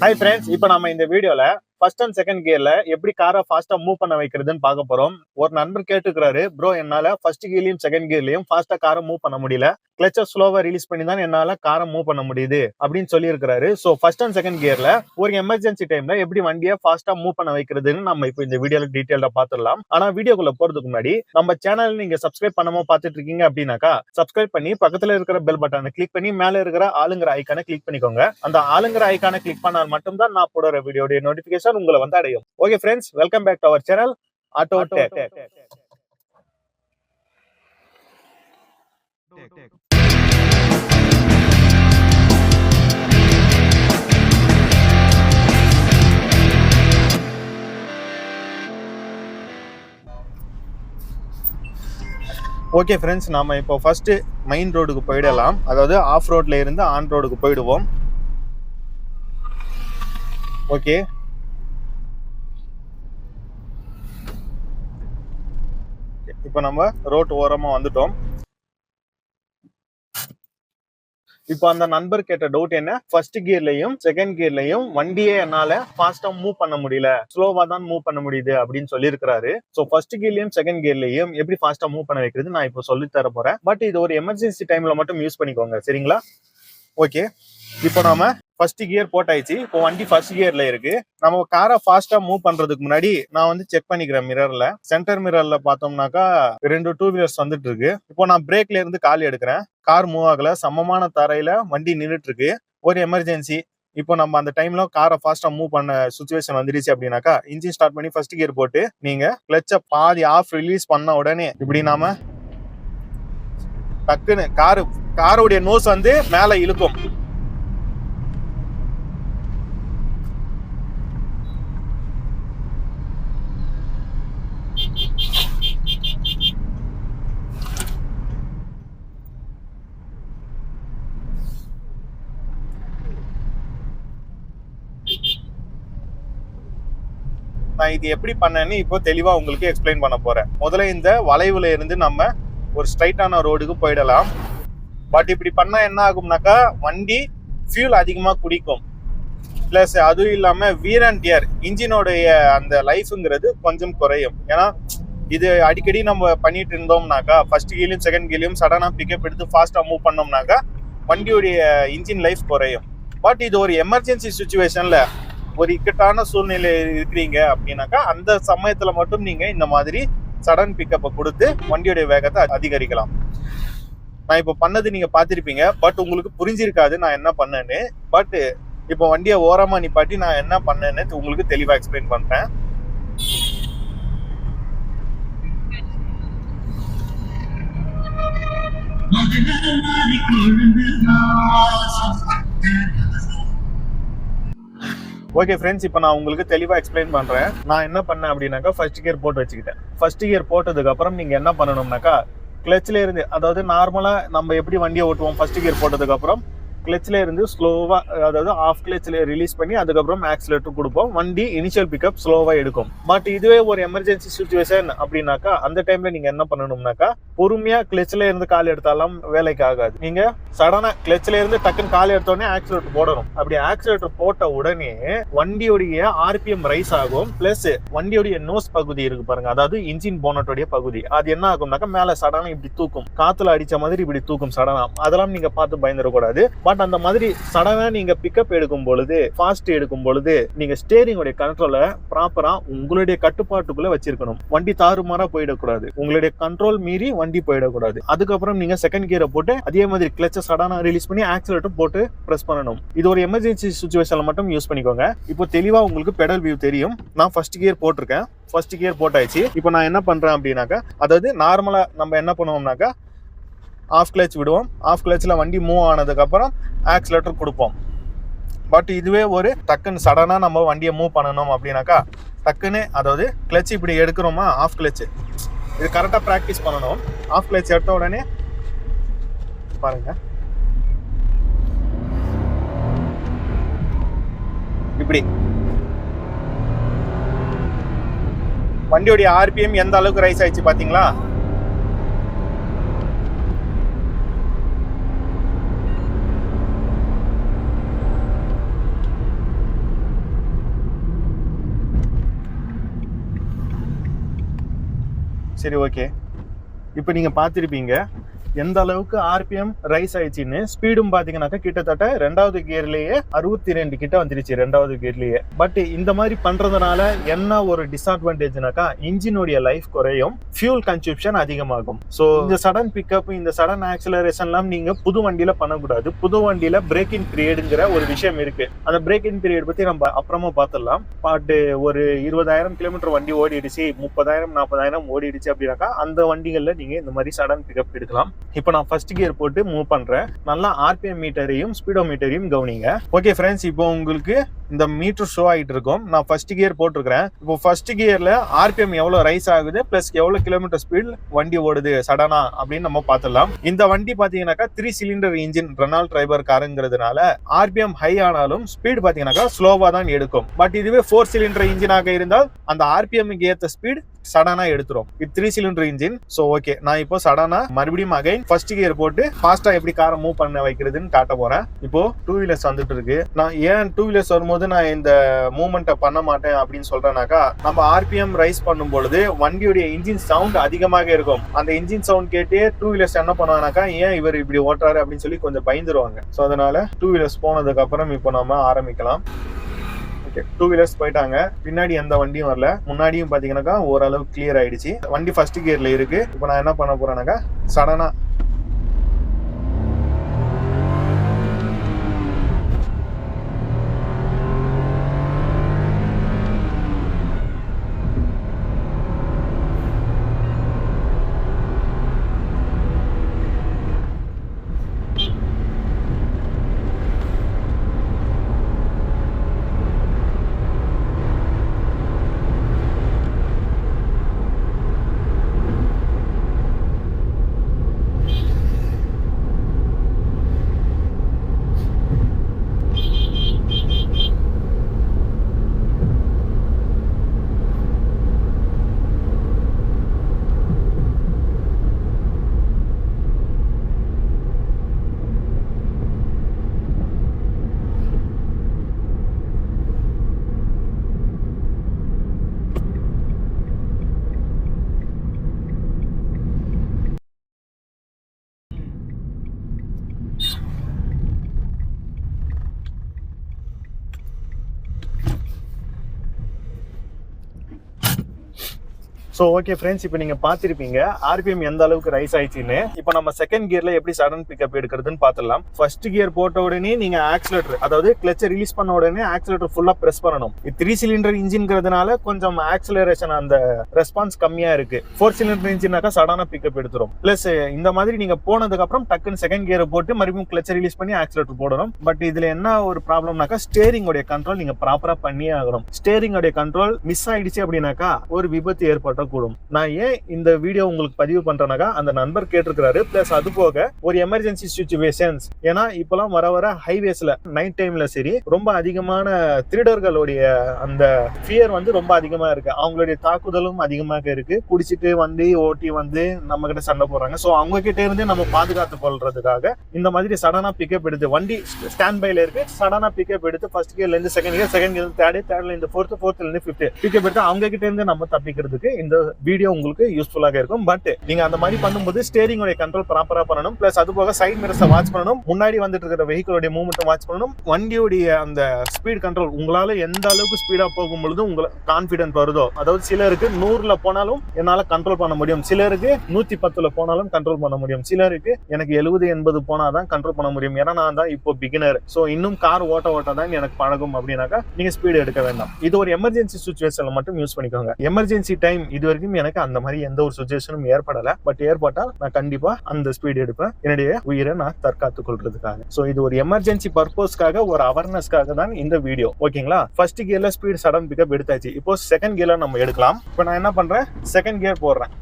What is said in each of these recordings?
Hi friends இப்போ நம்ம இந்த வீடியோல ஃபர்ஸ்ட் அண்ட் செகண்ட் கியர்ல எப்படி காரை ஃபாஸ்டா மூவ் பண்ண வைக்கிறதுன்னு பார்க்க போறோம். ஒரு நண்பர் கேட்டுக்கிறாரு ப்ரோ என்னால ஃபர்ஸ்ட் கியர்லயும் செகண்ட் கியர்லயும் ஃபாஸ்டா காரை மூவ் பண்ண முடியல. கிளச்ச ஸ்லோவா ரிலீஸ் பண்ணி தான் என்னால காரை மூவ் பண்ண முடியுது அப்படின்னு சொல்லி இருக்கிறாரு ஸோ ஃபர்ஸ்ட் அண்ட் செகண்ட் கியர்ல ஒரு எமர்ஜென்சி டைம்ல எப்படி வண்டியை ஃபாஸ்டா மூவ் பண்ண வைக்கிறதுன்னு நம்ம இப்போ இந்த வீடியோல டீட்டெயிலா பாத்துடலாம் ஆனா வீடியோக்குள்ள போறதுக்கு முன்னாடி நம்ம சேனல் நீங்க சப்ஸ்கிரைப் பண்ணாம பாத்துட்டு இருக்கீங்க அப்படின்னாக்கா சப்ஸ்கிரைப் பண்ணி பக்கத்துல இருக்கிற பெல் பட்டனை கிளிக் பண்ணி மேல இருக்கிற ஆளுங்கிற ஐக்கானை கிளிக் பண்ணிக்கோங்க. அந்த ஆளுங்கிற ஐக்கானை கிளிக் பண்ணால் மட்டும்தான் நான் போடுற வீடியோடைய நோட்டிபிகேஷன் உங்களை வந்து அடையும். Okay friends welcome back to our channel auto tech okay friends நாம இப்போ ஃபர்ஸ்ட் மெயின் ரோடுக்கு போயிடலாம். அதாவது ஆஃப் ரோட்ல இருந்து ஆன் ரோடுக்கு போயிடுவோம். ஓகே இப்போ நம்ம ரோட் ஓரமா வந்துட்டோம். இப்போ அந்த நண்பர் கேட்ட டவுட் என்ன? ஃபர்ஸ்ட் கியர்லயும் செகண்ட் கியர்லயும் வண்டியே என்னால ஃபாஸ்டா மூவ் பண்ண முடியல. ஸ்லோவா தான் மூவ் பண்ண முடியுது அப்படின்னு சொல்லியிருக்கிறாரு. ஸோ ஃபர்ஸ்ட் கியர்லயும் செகண்ட் கியர்லயும் எப்படி ஃபாஸ்டா மூவ் பண்ண வைக்கிறது நான் இப்போ சொல்லி தர போறேன். பட் இது ஒரு எமர்ஜென்சி டைம்ல மட்டும் யூஸ் பண்ணிக்கோங்க. சரிங்களா? ஓகே இப்போ நாம ஃபர்ஸ்ட் கியர் போட்டாயிச்சு இப்போ வண்டி ஃபர்ஸ்ட் கியர்ல இருக்கு. நம்ம காரை ஃபாஸ்டா மூவ் பண்றதுக்கு முன்னாடி நான் வந்து செக் பண்ணிக்கிறேன் மிரர்ல சென்டர் மிரர்ல பார்த்தோம்னாக்கா ரெண்டு டூ வீலர்ஸ் வந்துட்டு இருக்கு. இப்போ நான் பிரேக்ல இருந்து கால் எடுக்கிறேன். கார் மூவ் ஆகல. சமமான தரையில வண்டி நின்றுட்டு இருக்கு. ஒரு எமர்ஜென்சி இப்போ நம்ம அந்த டைம்ல காரை ஃபாஸ்டா மூவ் பண்ண சுச்சுவேஷன் வந்துருச்சு அப்படின்னாக்கா இன்ஜின் ஸ்டார்ட் பண்ணி ஃபர்ஸ்ட் கியர் போட்டு நீங்க கிளச்ச பாதி ஆஃப் ரிலீஸ் பண்ண உடனே இப்படி நாம டக்குன்னு காரு காரோடைய நோஸ் வந்து மேல இழுக்கும். நான் இது எப்படி பண்ணேன்னு இப்போ தெளிவாக உங்களுக்கு எக்ஸ்பிளைன் பண்ண போகிறேன் முதல்ல இந்த வளைவில் இருந்து நம்ம ஒரு ஸ்ட்ரைட்டான ரோடுக்கு போயிடலாம். பட் இப்படி பண்ணால் என்ன ஆகும்னாக்கா வண்டி ஃபியூல் அதிகமாக குடிக்கும். ப்ளஸ் அதுவும் இல்லாமல் வீர் அண்ட் டியர் இன்ஜினோடைய அந்த லைஃபுங்கிறது கொஞ்சம் குறையும். ஏன்னா இது அடிக்கடி நம்ம பண்ணிட்டு இருந்தோம்னாக்கா ஃபர்ஸ்ட் கீலையும் செகண்ட் கீலையும் சடனாக பிக்கப் எடுத்து ஃபாஸ்ட்டாக மூவ் பண்ணோம்னாக்கா வண்டியுடைய இன்ஜின் லைஃப் குறையும். பட் இது ஒரு எமர்ஜென்சி சுச்சுவேஷனில் ஒரு இக்கட்டான சூழ்நிலை இருக்கிறீங்க அப்படின்னாக்கா அந்த சமயத்துல மட்டும் நீங்க இந்த மாதிரி சடன் பிக்கப்பை கொடுத்து வண்டியுடைய வேகத்தை அதிகரிக்கலாம். நான் இப்போ பண்ணது நீங்க பார்த்துருப்பீங்க. பட் உங்களுக்கு புரிஞ்சிருக்காது நான் என்ன பண்ணேன்னு. பட் இப்போ வண்டியை ஓரமா நிப்பாட்டி நான் என்ன பண்ணேன்னு உங்களுக்கு தெளிவா எக்ஸ்பிளைன் பண்றேன். ஓகே ஃப்ரெண்ட்ஸ் இப்போ நான் உங்களுக்கு தெளிவாக எக்ஸ்பிளைன் பண்ணுறேன் நான் என்ன பண்ணேன் அப்படின்னாக்கா ஃபர்ஸ்ட் கியர் போட்டு வச்சுக்கிட்டேன். ஃபர்ஸ்ட் கியர் போட்டதுக்கப்புறம் நீங்கள் என்ன பண்ணணும்னாக்கா கிளச்சில் இருந்து அதாவது நார்மலாக நம்ம எப்படி வண்டியை ஓட்டுவோம் ஃபர்ஸ்ட் கியர் போட்டதுக்கப்புறம் கிளச்சில் இருந்து ஸ்லோவாக அதாவது ஆஃப் கிளச்சில் ரிலீஸ் பண்ணி அதுக்கப்புறம் ஆக்சிலேட்டர் கொடுப்போம். வண்டி இனிஷியல் பிக்கப் ஸ்லோவாக எடுக்கும். பட் இதுவே ஒரு எமர்ஜென்சி சுச்சுவேஷன் அப்படின்னாக்கா அந்த டைம்ல நீங்க என்ன பண்ணணும்னாக்கா பொறுமையா கிளச்சில் இருந்து கால் எடுத்தாலும் வேலைக்கு ஆகாது. நீங்க சடனா கிளச்சில் இருந்து டக்குன்னு கால் எடுத்தோடனே ஆக்சிலேட்டர் போடணும். அப்படி ஆக்சிலேட்டர் போட்ட உடனே வண்டியோடைய ஆர்பிஎம் ரைஸ் ஆகும். பிளஸ் வண்டியோடைய நோஸ் பகுதி இருக்கு பாருங்க. அதாவது இன்ஜின் போனட்டுடைய பகுதி. அது என்ன ஆகும்னாக்கா மேல சடனா இப்படி தூக்கும். காத்துல அடிச்ச மாதிரி இப்படி தூக்கும் சடனா அதெல்லாம் நீங்க பார்த்து பயந்துடக்கூடாது. பட் பட் அந்த மாதிரி சடனாக நீங்கள் பிக்கப் எடுக்கும் பொழுது ஃபாஸ்ட் எடுக்கும் பொழுது நீங்கள் ஸ்டேரிங்கோட கண்ட்ரோலை ப்ராப்பராக உங்களுடைய கட்டுப்பாட்டுக்குள்ளே வச்சிருக்கணும். வண்டி தாறுமாறாக போயிடக்கூடாது. உங்களுடைய கண்ட்ரோல் மீறி வண்டி போயிடக்கூடாது. அதுக்கப்புறம் நீங்கள் செகண்ட் கியரை போட்டு அதே மாதிரி கிளச்சை சடனாக ரிலீஸ் பண்ணி ஆக்சிலேட்டர் போட்டு ப்ரெஸ் பண்ணணும். இது ஒரு எமர்ஜென்சி சுச்சுவேஷனில் மட்டும் யூஸ் பண்ணிக்கோங்க. இப்போ தெளிவாக உங்களுக்கு பெடல் வியூ தெரியும். நான் ஃபர்ஸ்ட் கியர் போட்டிருக்கேன். ஃபர்ஸ்ட் கியர் போட்டாச்சு. இப்போ நான் என்ன பண்ணுறேன் அப்படின்னாக்கா அதாவது நார்மலாக நம்ம என்ன பண்ணுவோம்னாக்கா ஆஃப் கிளச் விடுவோம். ஆஃப் கிளச்சில் வண்டி மூவ் ஆனதுக்கப்புறம் ஆக்சிலேட்டர் கொடுப்போம். பட் இதுவே ஒரு டக்குன்னு சடனாக நம்ம வண்டியை மூவ் பண்ணணும் அப்படின்னாக்கா டக்குன்னு அதாவது கிளச் இப்படி எடுக்கிறோமா? ஆஃப் கிளச்சு இது கரெக்டாக ப்ராக்டிஸ் பண்ணணும். ஆஃப் கிளச் எடுத்த உடனே பாருங்க. இப்படி. வண்டியோடைய ஆர்பிஎம் எந்த அளவுக்கு ரைஸ் ஆயிடுச்சு பார்த்தீங்களா? சரி ஓகே இப்போ நீங்கள் பார்த்துருப்பீங்க. எந்த அளவுக்கு ஆர்பிஎம் ரைஸ் ஆயிடுச்சுன்னு ஸ்பீடும் பாத்தீங்கன்னாக்கா கிட்டத்தட்ட ரெண்டாவது கியர்லயே அறுபத்தி ரெண்டு கிட்ட வந்துருச்சு ரெண்டாவது கியர்லயே பட் இந்த மாதிரி பண்றதுனால என்ன ஒரு டிஸ்அட்வான்டேஜ்னாக்கா இன்ஜினுடைய லைஃப் குறையும் ஃபியூல் கன்சூப்ஷன் அதிகமாகும். ஸோ இந்த சடன் பிக்கப் இந்த சடன் ஆக்சிலரேஷன்லாம் நீங்க புது வண்டியில பண்ணக்கூடாது. புது வண்டியில பிரேக்கிங் பீரியடுங்கிற ஒரு விஷயம் இருக்கு. அந்த பிரேக்கிங் பீரியட் பத்தி நம்ம அப்புறமா பார்த்துடலாம் பாட்டு ஒரு இருபதாயிரம் கிலோமீட்டர் வண்டி ஓடிடுச்சு முப்பதாயிரம் நாற்பதாயிரம் ஓடிடுச்சு அப்படின்னாக்கா அந்த வண்டிகள்ல நீங்க இந்த மாதிரி சடன் பிக்கப் எடுக்கலாம். இப்போ நான் ஃபர்ஸ்ட் கியர் போட்டு மூவ் பண்ணுறேன் நல்லா ஆர்பிஎம் மீட்டரையும் ஸ்பீடோ மீட்டரையும் கவனிங்க. ஓகே ஃப்ரெண்ட்ஸ் இப்போ உங்களுக்கு இந்த மீட்டர் ஷோ ஆகிட்டு இருக்கும். நான் ஃபர்ஸ்ட் கியர் போட்டிருக்கிறேன். இப்போ ஃபர்ஸ்ட் கியரில் ஆர்பிஎம் எவ்வளோ ரைஸ் ஆகுது ப்ளஸ் எவ்வளோ கிலோமீட்டர் ஸ்பீட் வண்டி ஓடுது சடனா அப்படின்னு நம்ம பார்த்துடலாம். இந்த வண்டி பார்த்தீங்கன்னாக்கா three cylinder engine Renault Triber காருங்கிறதுனால RPM high ஆனாலும் ஸ்பீட் பார்த்தீங்கன்னாக்கா ஸ்லோவாக தான் எடுக்கும். பட் இதுவே ஃபோர் சிலிண்டர் இன்ஜினாக இருந்தால் அந்த ஆர்பிஎம்க்கு ஏற்ற ஸ்பீட் சடனா எடுத்துரும். இது three cylinder engine so okay நான் இப்போ சடனா மறுபடியும் அகைன் ஃபர்ஸ்ட் கியர் போட்டு ஃபாஸ்டா எப்படி காரை மூவ் பண்ண வைக்கிறதுன்னு காட்ட போறேன். இப்போ டூ வீலர்ஸ் வந்துட்டு இருக்கு. நான் ஏன் டூ வீலர்ஸ் வரும்போது நான் இந்த மூவ்மெண்ட்டை பண்ண மாட்டேன் அப்படின்னு சொல்றேனாக்கா நம்ம ஆர்பிஎம் ரைஸ் பண்ணும் பொழுது வண்டியுடைய இன்ஜின் சவுண்ட் அதிகமாக இருக்கும். அந்த இன்ஜின் சவுண்ட் கேட்டே டூ வீலர்ஸ் என்ன பண்ணுவாங்கனாக்கா ஏன் இவர் இப்படி ஓட்டுறாரு அப்படின்னு சொல்லி கொஞ்சம் பயந்துருவாங்க. ஸோ அதனால டூ வீலர்ஸ் போனதுக்கு அப்புறம் இப்போ நம்ம ஆரம்பிக்கலாம். ஓகே டூ வீலர்ஸ் போயிட்டாங்க. பின்னாடி எந்த வண்டியும் வரல. முன்னாடியும் பாத்தீங்கன்னாக்கா ஓரளவு கிளியர் ஆயிடுச்சு. வண்டி ஃபர்ஸ்ட் கியர்ல இருக்கு. இப்போ நான் என்ன பண்ண போறேன்னாக்கா சடனா ஸோ ஓகே ஃப்ரெண்ட்ஸ் இப்போ நீங்கள் பார்த்துருப்பீங்க ஆர்பிஎம் எந்த அளவுக்கு ரைஸ் ஆயிடுச்சுன்னு. இப்போ நம்ம செகண்ட் கியரில் எப்படி சடன் பிக்கப் எடுக்கிறதுன்னு பார்த்துடலாம். ஃபர்ஸ்ட் கியர் போட்ட உடனே நீங்கள் ஆக்சிலேட்டர் அதாவது கிளச்சை ரிலீஸ் பண்ண உடனே ஆக்சிலேட்டர் ஃபுல்லாக ப்ரெஸ் பண்ணணும். இது த்ரீ சிலிண்டர் இன்ஜின்ங்கிறதுனால கொஞ்சம் ஆக்சிலரேஷன் அந்த ரெஸ்பான்ஸ் கம்மியாக இருக்கு. ஃபோர் சிலிண்டர் இன்ஜினாக்கா சடனாக பிக்கப் எடுத்துரும். ப்ளஸ் இந்த மாதிரி நீங்கள் போனதுக்கப்புறம் டக்குன்னு செகண்ட் கியரை போட்டு மறுபடியும் கிளச்சை ரிலீஸ் பண்ணி ஆக்சிலேட்டர் போடணும். பட் இதில் என்ன ஒரு ப்ராப்ளம்னாக்கா ஸ்டேரிங் உடைய கண்ட்ரோல் நீங்கள் ப்ராப்பராக பண்ணியே ஆகணும். ஸ்டேரிங் உடைய கண்ட்ரோல் மிஸ் ஆயிடுச்சு அப்படின்னாக்கா ஒரு விபத்து ஏற்பட்ட இருக்கக்கூடும் நான் ஏன் இந்த வீடியோ உங்களுக்கு பதிவு பண்றேனாக்கா அந்த நண்பர் கேட்டிருக்கிறாரு. பிளஸ் அது போக ஒரு எமர்ஜென்சி சுச்சுவேஷன்ஸ் ஏன்னா இப்பெல்லாம் வர வர ஹைவேஸ்ல நைட் டைம்ல சரி ரொம்ப அதிகமான திருடர்களுடைய அந்த ஃபியர் வந்து ரொம்ப அதிகமா இருக்கு. அவங்களுடைய தாக்குதலும் அதிகமாக இருக்கு. குடிச்சிட்டு வந்து ஓட்டி வந்து நம்ம கிட்ட சண்டை போடுறாங்க. ஸோ அவங்க கிட்ட இருந்து நம்ம பாதுகாத்து கொள்றதுக்காக இந்த மாதிரி சடனா பிக்கப் எடுத்து வண்டி ஸ்டாண்ட் பைல இருக்கு. சடனா பிக்கப் எடுத்து ஃபர்ஸ்ட் கியர்ல இருந்து second gear second gear third தேர்ட்ல இருந்து ஃபோர்த் ஃபோர்த்ல இருந்து ஃபிஃப்த் பிக்கப் எடுத்து அவங்க கிட்ட இருந்து நம்ம தப்பிக்கிறதுக்கு இந்த வீடியோ உங்களுக்கு யூஸ்ஃபுல்லாக இருக்கும். பட் நீங்க அந்த மாதிரி பண்ணும்போது ஸ்டேரிங் உடைய கண்ட்ரோல் ப்ராப்பரா பண்ணணும். பிளஸ் அது போக சைட் மிரர்ஸை வாட்ச் பண்ணணும். முன்னாடி வந்துட்டு இருக்கிற வெஹிக்கிளோட மூவ்மெண்ட் வாட்ச் பண்ணணும். வண்டியோடைய அந்த ஸ்பீட் கண்ட்ரோல் உங்களால எந்த அளவுக்கு ஸ்பீடா போகும் பொழுது உங்களுக்கு கான்பிடன்ட் வருதோ அதாவது சிலருக்கு நூறுல போனாலும் என்னால கண்ட்ரோல் பண்ண முடியும். சிலருக்கு நூத்தி பத்துல போனாலும் கண்ட்ரோல் பண்ண முடியும். சிலருக்கு எனக்கு எழுபது எண்பது போனாதான் கண்ட்ரோல் பண்ண முடியும். ஏன்னா நான் தான் இப்போ பிகினர் ஸோ இன்னும் கார் ஓட்ட ஓட்ட தான் எனக்கு பழகும் அப்படின்னாக்கா நீங்க ஸ்பீடு எடுக்க வேண்டாம். இது ஒரு எமர்ஜென்சி சுச்சுவேஷன்ல மட்டும் யூஸ் பண்ணிக்கோங்க. எமர்ஜென்சி டைம் இது வரைக்கும் எனக்கு அந்த மாதிரி எந்த ஒரு சுச்சுவேஷனும் ஏற்படல. பட் ஏற்பட்டால் நான் கண்டிப்பா அந்த ஸ்பீடு எடுப்பேன். என்னுடைய உயிரை நான் தற்காத்துக் கொள்றதுக்காக சோ இது ஒரு எமர்ஜென்சி பர்பஸ்க்காக ஒரு அவேர்னஸ்க்காக தான் இந்த வீடியோ ஓகேங்களா ஃபர்ஸ்ட் கியர்ல ஸ்பீட் சடன் பிக்கப் எடுத்தாச்சு. இப்போ செகண்ட் கியர்ல நம்ம எடுக்கலாம். இப்போ நான் என்ன பண்றேன்? செகண்ட் கியர் போடுறேன்.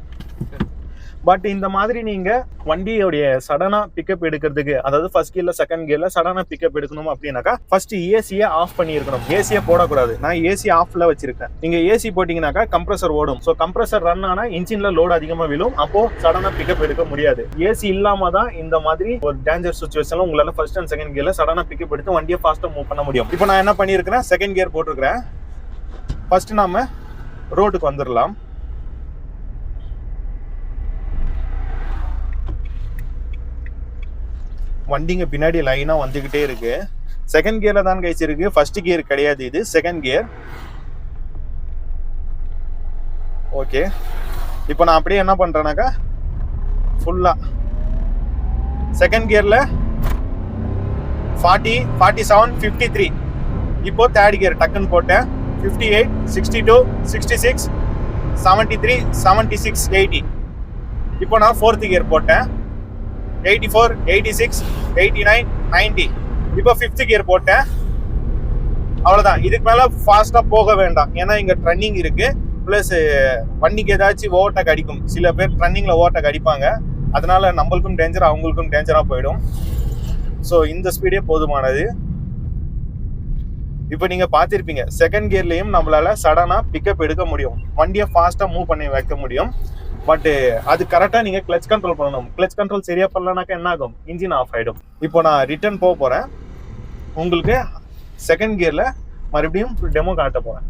பட் இந்த மாதிரி நீங்க வண்டியோடைய சடனா பிக்கப் எடுக்கிறதுக்கு அதாவது ஃபர்ஸ்ட் கியர்ல செகண்ட் கியர்ல சடனா பிக்கப் எடுக்கணும் அப்படின்னாக்கா ஃபர்ஸ்ட் ஏசியை ஆஃப் பண்ணியிருக்கணும். ஏசியை போடக்கூடாது. நான் ஏசி ஆஃப்ல வச்சிருக்கேன். நீங்க ஏசி போட்டீங்கன்னாக்கா கம்ப்ரஸர் ஓடும். ஸோ கம்ப்ரஸர் ரன் ஆனா இன்ஜின்ல லோடு அதிகமா விழும். அப்போ சடனா பிக்கப் எடுக்க முடியாது. ஏசி இல்லாம தான் இந்த மாதிரி ஒரு டேஞ்சர் சுச்சுவேஷன்ல உங்களால ஃபர்ஸ்ட் அண்ட் செகண்ட் கியர்ல சடனா பிக்கப் எடுத்து வண்டியை ஃபாஸ்டா மூவ் பண்ண முடியும். இப்போ நான் என்ன பண்ணியிருக்கிறேன்? செகண்ட் கியர் போட்டிருக்கிறேன். ஃபர்ஸ்ட் நாம ரோட்டுக்கு வந்துடலாம் வண்டிங்க பின்னாடி லைனாக வந்துக்கிட்டே இருக்கு. செகண்ட் கியரில் தான் கைஸ் இருக்கு. ஃபர்ஸ்ட் கியர் கிடையாது இது. செகண்ட் கியர் ஓகே இப்போ நான் அப்படியே என்ன பண்ணுறேன்னாக்கா ஃபுல்லாக second கியரில் forty forty seven fifty three இப்போது தேர்ட் கியர் டக்குன்னு போட்டேன். Fifty eight sixty two sixty six seventy three seventy six eighty இப்போ நான் ஃபோர்த்து கியர் போட்டேன். Eighty four eighty six eighty nine ninety இப்போ ஃபிஃப்த் கியர் போட்டேன். அவ்வளோதான் இதுக்கு மேலே ஃபாஸ்ட்டாக போக வேண்டாம். ஏன்னா இங்கே ட்ரன்னிங் இருக்குது ப்ளஸ் வண்டிக்கு ஏதாச்சும் ஓவர்டேக் அடிக்கும். சில பேர் ட்ரன்னிங்கில் ஓவர்டேக் அடிப்பாங்க. அதனால் நம்மளுக்கும் டேஞ்சர் அவங்களுக்கும் டேஞ்சராக போயிடும். ஸோ இந்த ஸ்பீடே போதுமானது. இப்போ நீங்கள் பார்த்துருப்பீங்க. செகண்ட் கியர்லேயும் நம்மளால் சடனாக பிக்கப் எடுக்க முடியும். வண்டியை ஃபாஸ்ட்டாக மூவ் பண்ணி வைக்க முடியும். பட் uh, அது கரெக்டாக நீங்கள் கிளச் கண்ட்ரோல் பண்ணணும். கிளச் கண்ட்ரோல் சரியாக பண்ணலனாக்கா என்ன ஆகும் இன்ஜின் ஆஃப் ஆயிடும். இப்போ நான் ரிட்டர்ன் போக போகிறேன் உங்களுக்கு செகண்ட் கியரில் மறுபடியும் டெமோ காட்ட போகிறேன்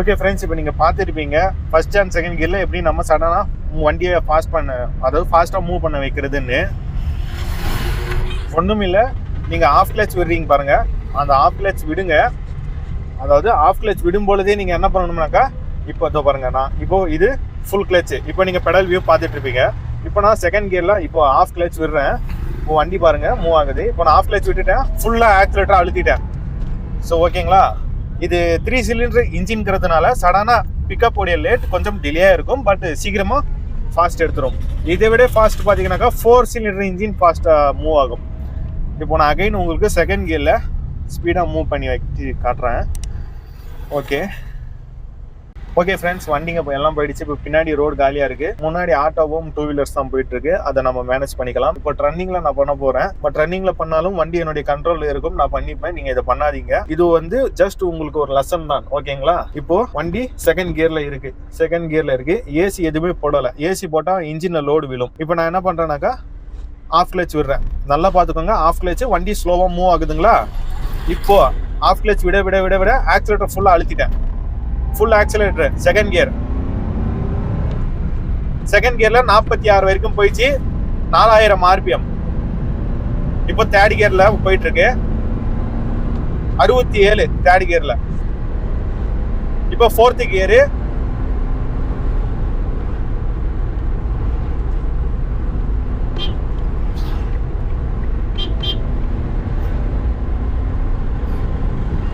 ஓகே ஃப்ரெண்ட்ஸ் இப்போ நீங்கள் பார்த்துருப்பீங்க. ஃபர்ஸ்ட் அண்ட் செகண்ட் கியரில் எப்படி நம்ம சடனாக வண்டியை ஃபாஸ்ட் பண்ண அதாவது ஃபாஸ்ட்டாக மூவ் பண்ண வைக்கிறதுன்னு. ஒன்றும் இல்லை. நீங்கள் ஆஃப் கிளச் விடுறீங்க பாருங்கள் அந்த ஆஃப் கிளச் விடுங்க. அதாவது ஆஃப் கிளச் விடும் பொழுதே நீங்கள் என்ன பண்ணணும்னாக்கா இப்போ இதோ பாருங்க நான் இப்போ இது ஃபுல் கிளச்சு இப்போ நீங்கள் பெடல் வியூ பார்த்துட்டு இருப்பீங்க இப்போ நான் செகண்ட் கியரில் இப்போ ஆஃப் கிளச் விடுறேன். இப்போ வண்டி பாருங்கள் மூவ் ஆகுது. இப்போ நான் ஆஃப் கிளச் விட்டுட்டேன். ஃபுல்லாக ஆக்சிலேட்டராக அழுத்திட்டேன். ஸோ ஓகேங்களா இது த்ரீ சிலிண்டர் இன்ஜின்ங்கிறதுனால சடனாக பிக்கப் உடைய லேட் கொஞ்சம் டிலே இருக்கும். பட் சீக்கிரமாக ஃபாஸ்ட் எடுத்துரும். இதை விட ஃபாஸ்ட் பார்த்தீங்கன்னாக்கா ஃபோர் சிலிண்டர் இன்ஜின் ஃபாஸ்ட்டாக மூவ் ஆகும். இப்போ நான் அகைன் உங்களுக்கு செகண்ட் கியரில் ஸ்பீடாக மூவ் பண்ணி வச்சு காட்டுறேன். ஓகே ஓகே ஃப்ரெண்ட்ஸ் வண்டிங்க இப்போ எல்லாம் போயிடுச்சு. இப்போ பின்னாடி ரோடு காலியாக இருக்கு. முன்னாடி ஆட்டோவும் டூ வீலர்ஸ் தான் போயிட்டு இருக்கு அதை நம்ம மேனேஜ் பண்ணிக்கலாம். இப்போ ரன்னிங்ல நான் பண்ண போறேன். பட் ரன்னிங்ல பண்ணாலும் வண்டி என்னுடைய கண்ட்ரோல் இருக்கும். நான் பண்ணிப்பேன். நீங்க இதை பண்ணாதீங்க. இது வந்து ஜஸ்ட் உங்களுக்கு ஒரு லெசன் தான். ஓகேங்களா இப்போ வண்டி செகண்ட் கியர்ல இருக்கு. செகண்ட் கியர்ல இருக்கு. ஏசி எதுவுமே போடல. ஏசி போட்டா இன்ஜின்ல லோடு விழும். இப்போ நான் என்ன பண்ணுறேன்னாக்கா ஆஃப் கிளச் விடுறேன். நல்லா பார்த்துக்கோங்க. ஆஃப் கிளச் வண்டி ஸ்லோவாக மூவ் ஆகுதுங்களா? இப்போ ஆஃப் கிளச் விட விட விட விட ஆக்சிலேட்டர் ஃபுல்லாக அழுத்திட்டேன். Full accelerator second gear second கியர்ல நாற்பத்தி ஆறு வரைக்கும் போயிடுச்சு நாலாயிரம் ஆர்பிஎம். இப்போ தேர்ட் கியர்ல போயிட்டு இருக்கு அறுபத்தி ஏழு தேர்ட் கியர்ல இப்போ ஃபோர்த் கியரு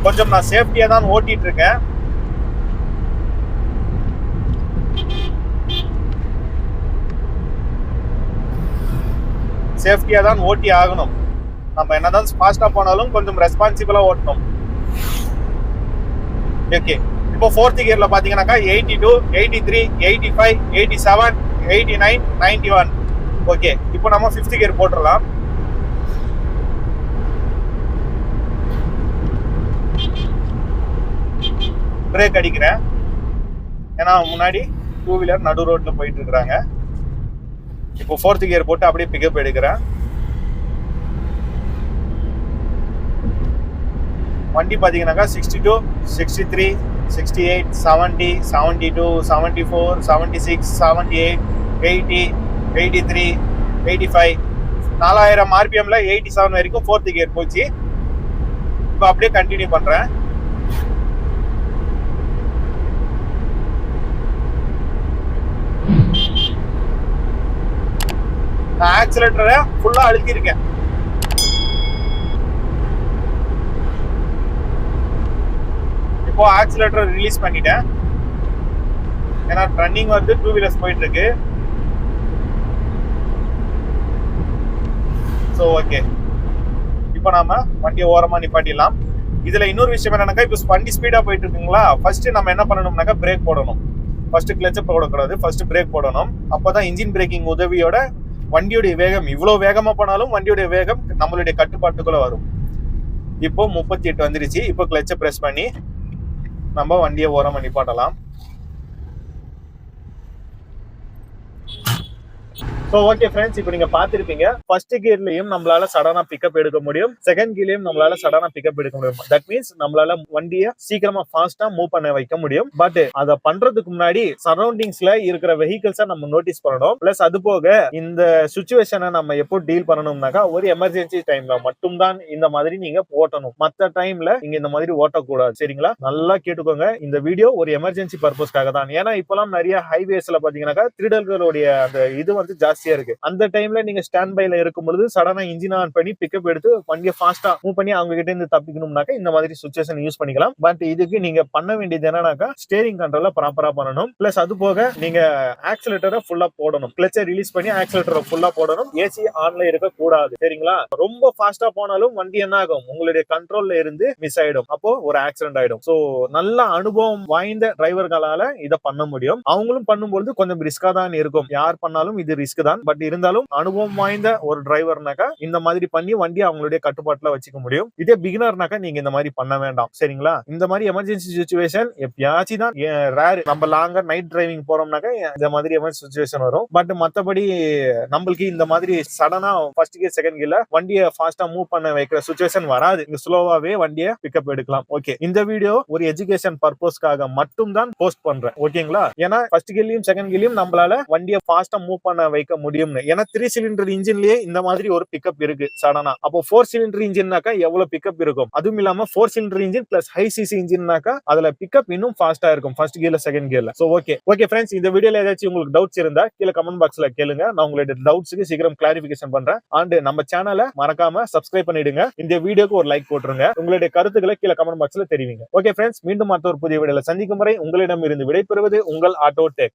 கொஞ்சம் நான் சேஃப்டியா தான் ஓட்டிட்டு இருக்கேன் சேஃப்டியாக தான் ஓட்டி ஆகணும். நம்ம என்னதான் ஃபாஸ்ட்டாக போனாலும் கொஞ்சம் ரெஸ்பான்சிபிளாக ஓட்டணும். ஓகே இப்போ ஃபோர்த் கியரில் பார்த்தீங்கன்னாக்கா eighty two eighty three eighty five eighty seven eighty nine ninety one okay இப்போ நம்ம ஃபிஃப்த் கியர் போட்டுடலாம் பிரேக் அடிக்கிறேன். ஏன்னா முன்னாடி டூ வீலர் நடு ரோட்டில் போயிட்டு இருக்கிறாங்க. இப்போ ஃபோர்த் கியர் போட்டு அப்படியே பிக்கப் எடுக்கிறேன். வண்டி பார்த்தீங்கன்னாக்கா sixty two sixty three sixty eight seventy seventy two seventy four seventy six seventy eight eighty eighty three eighty five நாலாயிரம் ஆர்பிஎம்ல எயிட்டி செவன் வரைக்கும் ஃபோர்த் கியர் போச்சு. இப்போ அப்படியே கண்டினியூ பண்ணுறேன் நான் ஆக்சிலேட்டரை ஃபுல்லாக அழுத்திருக்கேன். இப்போ ஆக்சிலேட்டரை ரிலீஸ் பண்ணிட்டேன். ஏன்னா ரன்னிங் வந்து டூ வீலர்ஸ் போயிட்டு இருக்கு ஸோ ஓகே இப்போ நாம வண்டியை ஓரமாக நிப்பாட்டிடலாம். இதுல இன்னொரு விஷயம் என்னன்னாக்கா இப்போ வண்டி ஸ்பீடா போயிட்டு இருக்குங்களா ஃபர்ஸ்ட் நம்ம என்ன பண்ணணும்னாக்கா பிரேக் போடணும். ஃபர்ஸ்ட் கிளச்சை போடக்கூடாது. ஃபர்ஸ்ட் பிரேக் போடணும். அப்பதான் இன்ஜின் பிரேக்கிங் உதவியோட வண்டியுடைய வேகம் இவ்வளோ வேகமாக போனாலும் வண்டியுடைய வேகம் நம்மளுடைய கட்டுப்பாட்டுக்குள்ளே வரும். இப்போ முப்பத்தி எட்டு வந்துருச்சு. இப்போ கிளச்சை ப்ரெஸ் பண்ணி நம்ம வண்டியை ஓரமாக நிப்பாட்டலாம் ஸோ ஓகே ஃப்ரெண்ட்ஸ் இப்போ நீங்க பாத்திருப்பீங்க ஃபர்ஸ்ட் கியர்லயும் நம்மளால சடனா பிக்கப் எடுக்க முடியும். செகண்ட் கியர்லயும் நம்மளால சடனா பிக்கப் எடுக்க முடியும். தட் மீன்ஸ் நம்மளால வண்டியை சீக்கிரமா ஃபாஸ்டா மூவ் பண்ண வைக்க முடியும். பட் அதை பண்றதுக்கு முன்னாடி சரௌண்டிங்ஸ்ல இருக்கிற வெஹிக்கிள்ஸை நம்ம நோட்டீஸ் பண்ணணும். பிளஸ் அது போக இந்த சுச்சுவேஷனை நம்ம எப்போ டீல் பண்ணணும்னாக்கா ஒரு எமர்ஜென்சி டைம்ல மட்டும்தான் இந்த மாதிரி நீங்க ஓட்டணும். மத்த டைம்ல நீங்க இந்த மாதிரி ஓட்டக்கூடாது. சரிங்களா? நல்லா கேட்டுக்கோங்க. இந்த வீடியோ ஒரு எமர்ஜென்சி பர்பஸ்க்காக தான். ஏன்னா இப்பெல்லாம் நிறைய ஹைவேஸ்ல பாத்தீங்கன்னாக்கா திருடர்களுடைய அந்த இது வந்து ஜாஸ்தி ஜாஸ்தியா இருக்கு. அந்த டைம்ல நீங்க ஸ்டாண்ட் பைல இருக்கும் பொழுது சடனா இன்ஜின் ஆன் பண்ணி பிக்கப் எடுத்து வண்டியை ஃபாஸ்டா மூவ் பண்ணி அவங்க கிட்ட இருந்து தப்பிக்கணும்னாக்கா இந்த மாதிரி சுச்சுவேஷன் யூஸ் பண்ணிக்கலாம். பட் இதுக்கு நீங்க பண்ண வேண்டியது என்னன்னாக்கா ஸ்டேரிங் கண்ட்ரோல ப்ராப்பரா பண்ணணும். பிளஸ் அது போக நீங்க ஆக்சிலேட்டரை ஃபுல்லா போடணும். கிளச்சை ரிலீஸ் பண்ணி ஆக்சிலேட்டரை ஃபுல்லா போடணும். ஏசி ஆன்ல இருக்க கூடாது சரிங்களா? ரொம்ப ஃபாஸ்டா போனாலும் வண்டி என்ன ஆகும்? உங்களுடைய கண்ட்ரோல்ல இருந்து மிஸ் ஆயிடும். அப்போ ஒரு ஆக்சிடென்ட் ஆயிடும். சோ நல்ல அனுபவம் வாய்ந்த டிரைவர்களால இதை பண்ண முடியும். அவங்களும் பண்ணும்போது கொஞ்சம் ரிஸ்கா தான் இருக்கும். யார் பண்ணாலும் இது ரிஸ்க் தான். பட் இருந்தாலும் அனுபவம் வாய்ந்த ஒரு டிரைவர்னாக்கா இந்த மாதிரி பண்ணி வண்டி அவங்களுடைய கட்டுப்பாட்டுல வச்சுக்க முடியும். இதே பிகினர்னாக்கா நீங்க இந்த மாதிரி பண்ண வேண்டாம். சரிங்களா? இந்த மாதிரி எமர்ஜென்சி சுச்சுவேஷன் எப்பயாச்சும் தான் ரேர் நம்ம லாங்கா நைட் டிரைவிங் போறோம்னாக்கா இந்த மாதிரி எமர்ஜென்சி சுச்சுவேஷன் வரும். பட் மத்தபடி நம்மளுக்கு இந்த மாதிரி சடனா ஃபர்ஸ்ட் கியர் செகண்ட் கியர்ல வண்டியை ஃபாஸ்டா மூவ் பண்ண வைக்கிற சுச்சுவேஷன் வராது. இங்க ஸ்லோவாவே வண்டியை பிக்கப் எடுக்கலாம். ஓகே இந்த வீடியோ ஒரு எஜுகேஷன் பர்பஸ்க்காக மட்டும் தான் போஸ்ட் பண்றேன் ஓகேங்களா ஏன்னா ஃபர்ஸ்ட் கியர்லயும் செகண்ட் கியர்லயும் நம்மளால வண்டியை ஃபாஸ்டா மூவ் பண்ண வைக்க முடியும்னு. ஏன்னா த்ரீ சிலிண்டர் இன்ஜின்லயே இந்த மாதிரி ஒரு பிக்கப் இருக்கு சடனா அப்போ ஃபோர் சிலிண்டர் இன்ஜின்னாக்கா எவ்வளவு பிக்கப் இருக்கும்? அதுவும் இல்லாம four cylinder engine plus high CC இன்ஜின்னாக்கா அதுல பிக்கப் இன்னும் ஃபாஸ்டா இருக்கும் ஃபர்ஸ்ட் கியர்ல செகண்ட் கியர்ல சோ ஓகே ஓகே ஃப்ரெண்ட்ஸ் இந்த வீடியோல ஏதாச்சும் உங்களுக்கு டவுட்ஸ் இருந்தா கீழே கமெண்ட் பாக்ஸ்ல கேளுங்க. நான் உங்களுடைய டவுட்ஸ்க்கு சீக்கிரம் கிளாரிபிகேஷன் பண்றேன். அண்ட் நம்ம சேனலை மறக்காம சப்ஸ்கிரைப் பண்ணிடுங்க. இந்த வீடியோக்கு ஒரு லைக் போட்டுருங்க. உங்களுடைய கருத்துக்களை கீழே கமெண்ட் பாக்ஸ்ல தெரிவிங்க. ஓகே ஃப்ரெண்ட்ஸ் மீண்டும் மற்ற ஒரு புதிய வீடியோல சந்திக்கும் வரை உங்களிடம் இருந்து விடைபெறுவது உங்கள் ஆட்டோ டெக்